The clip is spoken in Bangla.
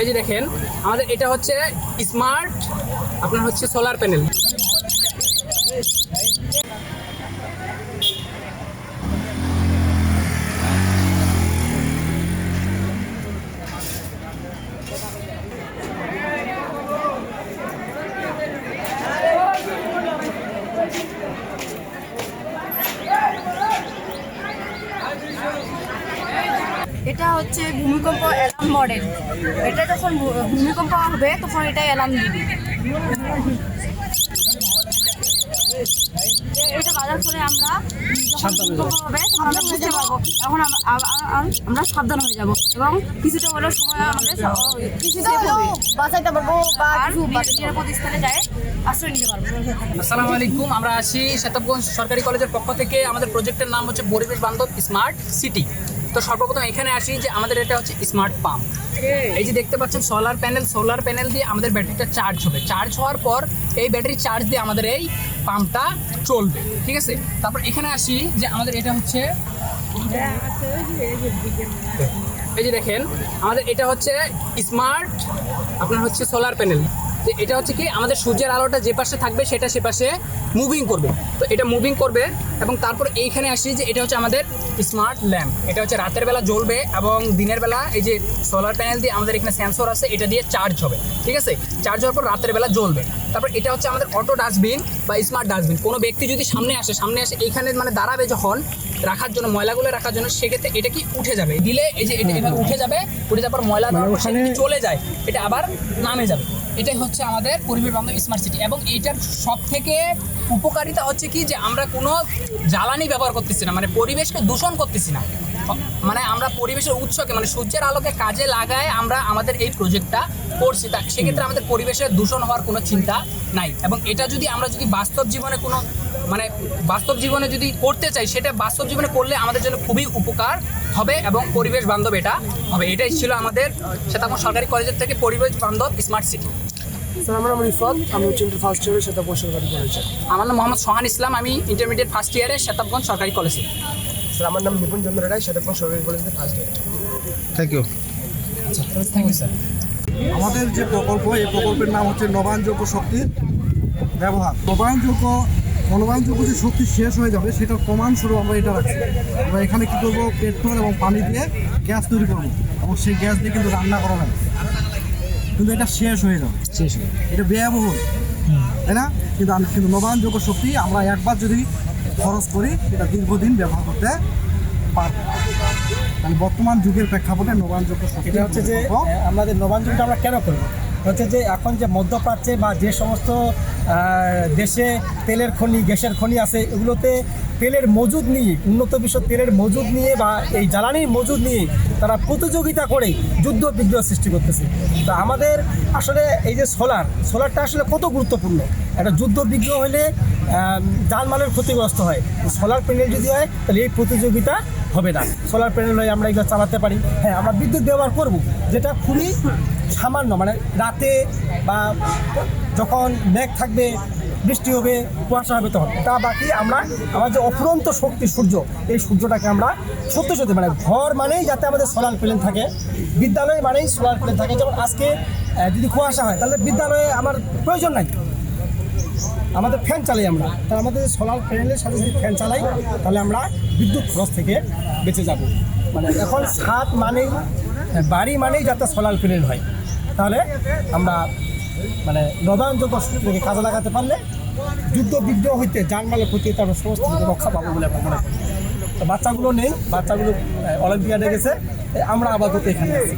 এই যে দেখেন আমাদের এটা হচ্ছে স্মার্ট আপনার হচ্ছে সোলার প্যানেল এটা হচ্ছে ভূমিকম্প অ্যালার্ম মডেল। এটা যখন ভূমিকম্প হবে তখন এটা অ্যালার্ম দিবে। এটা বাজার করে আমরা যখন হবে তখন আমরা বুঝতে পারব। এখন আমরা সাবধান হয়ে যাব এবং কিছুটা হলেও সময় আমাদের কিছুটা হলেও বাঁচাইতে পারব বা নিরাপদ স্থানে যায় আশ্রয় নিতে পারব। আসসালামু আলাইকুম আমরা আসি শেতাবগঞ্জ সরকারি কলেজের পক্ষ থেকে। আমাদের প্রজেক্টের নাম হচ্ছে পরিবেশ বান্ধব স্মার্ট সিটি তো সর্বপ্রথম এখানে আসি যে আমাদের এটা হচ্ছে স্মার্ট পাম্প এই যে দেখতে পাচ্ছেন সোলার প্যানেল সোলার প্যানেল দিয়ে আমাদের ব্যাটারিটা চার্জ হবে। চার্জ হওয়ার পর এই ব্যাটারি চার্জ দিয়ে আমাদের এই পাম্পটা চলবে ঠিক আছে? তারপর এখানে আসি যে আমাদের এটা হচ্ছে এই যে দেখেন আমাদের এটা হচ্ছে স্মার্ট আপনার হচ্ছে সোলার প্যানেল তো এটা হচ্ছে কি আমাদের সূর্যের আলোটা যে পাশে থাকবে সেটা সে পাশে মুভিং করবে। তো এটা মুভিং করবে এবং তারপর এইখানে আসি যে এটা হচ্ছে আমাদের স্মার্ট ল্যাম্প এটা হচ্ছে রাতের বেলা জ্বলবে এবং দিনের বেলা এই যে সোলার প্যানেল দিয়ে আমাদের এখানে সেন্সর আছে এটা দিয়ে চার্জ হবে। ঠিক আছে? চার্জ হওয়ার পর রাতের বেলা জ্বলবে। তারপর এটা হচ্ছে আমাদের অটো ডাস্টবিন বা স্মার্ট ডাস্টবিন কোনো ব্যক্তি যদি সামনে আসে সামনে আসে এইখানে মানে দাঁড়াবে যখন রাখার জন্য ময়লাগুলো রাখার জন্য সেক্ষেত্রে এটা কি উঠে যাবে? দিলে এই যে এটা উঠে যাবে উঠে যাওয়ার পর ময়লা কি চলে যায়। এটা আবার নামে যাবে। এটাই হচ্ছে আমাদের পরিবেশ বান্ধব স্মার্ট সিটি এবং এইটার সব থেকে উপকারিতা হচ্ছে কি যে আমরা কোনো জ্বালানি ব্যবহার করতেছি না মানে পরিবেশকে দূষণ করতেছি না। মানে আমরা পরিবেশের উৎসকে মানে সূর্যের আলোকে কাজে লাগায় আমরা আমাদের এই প্রজেক্টটা করছি। তা সেক্ষেত্রে আমাদের পরিবেশের দূষণ হওয়ার কোনো চিন্তা নাই এবং এটা যদি আমরা যদি বাস্তব জীবনে কোনো মানে বাস্তব জীবনে যদি করতে চাই, সেটা বাস্তব জীবনে করলে আমাদের জন্য খুবই উপকার হবে এবং পরিবেশ বান্ধব এটা হবে। এটাই ছিল আমাদের, সেতাপুর সরকারি কলেজের থেকে পরিবেশ বান্ধব স্মার্ট সিটি স্যার আমার নাম রিফাত আমি হচ্ছে ইন্টার ফার্স্ট ইয়ারের সাথে সরকারি কলেজে আমার নাম মোহাম্মদ সোহান ইসলাম আমি ইন্টারমিডিয়েট ফার্স্ট ইয়ারে শতাবগঞ্জ সরকারি কলেজে স্যার আমার নাম নিপুণ চন্দ্র রায় সাথে সরকারি কলেজে ফার্স্ট ইয়ার থ্যাংক ইউ আচ্ছা থ্যাংক ইউ স্যার আমাদের যে প্রকল্প এই প্রকল্পের নাম হচ্ছে নবায়নযোগ্য শক্তির ব্যবহার। নবায়নযোগ্য নবায়নযোগ্য যে শক্তি শেষ হয়ে যাবে সেটার প্রমাণস্বরূপ আমরা এটা রাখছি। আমরা এখানে কী করব? পেট্রোল এবং পানি দিয়ে গ্যাস তৈরি করব। এবং সেই গ্যাস দিয়ে কিন্তু রান্না করা যাবে। কিন্তু এটা শেষ হয়ে যাবে। শেষ হয়ে এটা ব্যয়বহুল। তাই না? কিন্তু আমি কিন্তু নবায়নযোগ্য শক্তি আমরা একবার যদি খরচ করি এটা দীর্ঘদিন ব্যবহার করতে পারব। মানে বর্তমান যুগের প্রেক্ষাপটে নবায়নযোগ্য শক্তি এটা হচ্ছে যে আমাদের নবায়নযোগ্যটা আমরা কেন করব? হচ্ছে যে এখন যে মধ্যপ্রাচ্যে বা যে সমস্ত দেশে তেলের খনি গ্যাসের খনি আছে এগুলোতে তেলের মজুদ নিয়ে উন্নত বিশ্ব তেলের মজুদ নিয়ে বা এই জ্বালানির মজুদ নিয়ে তারা প্রতিযোগিতা করে যুদ্ধ বিগ্রহ সৃষ্টি করতেছে। তো আমাদের আসলে এই যে সোলার সোলারটা আসলে কত গুরুত্বপূর্ণ? একটা যুদ্ধ বিগ্রহ হলে আহ, জানমালের ক্ষতিগ্রস্ত হয়। সোলার প্যানেল যদি হয় তাহলে এই প্রতিযোগিতা হবে না। সোলার প্যানেল হয়ে আমরা এগুলো চালাতে পারি। হ্যাঁ আমরা বিদ্যুৎ ব্যবহার করব যেটা খুবই সামান্য মানে রাতে বা যখন মেঘ থাকবে, বৃষ্টি হবে, কুয়াশা হবে তখন। তা বাকি আমরা যে অফুরন্ত শক্তি সূর্য, এই সূর্যটাকে আমরা সত্যি সত্যি মানে ঘর মানেই যাতে আমাদের সোলার প্লেন থাকে, বিদ্যালয় মানেই সোলার প্লেন থাকে। যেমন আজকে যদি কুয়াশা হয়, তাহলে বিদ্যালয়ে আমার প্রয়োজন নাই। আমাদের ফ্যান চালাই আমরা। তাহলে আমাদের সোলার প্যানেলের সাথে যদি ফ্যান চালাই, তাহলে আমরা বিদ্যুৎ খরচ থেকে বেঁচে যাব। মানে এখন ছাদ মানেই, বাড়ি মানেই যাতে সোলার প্যানেল হয়। তাহলে আমরা মানে নবায়নযোগ্য শক্তিকে কাজে লাগাতে পারলে যুদ্ধ বিগ্রহ হইতে, যানমালের ক্ষতি হইতে আমরা সমস্ত রক্ষা পাবো বলে আমরা মনে করি। বাচ্চাগুলো নেই, বাচ্চাগুলো অলিম্পিয়াডে গেছে আমরা আপাতত এখানে আছি।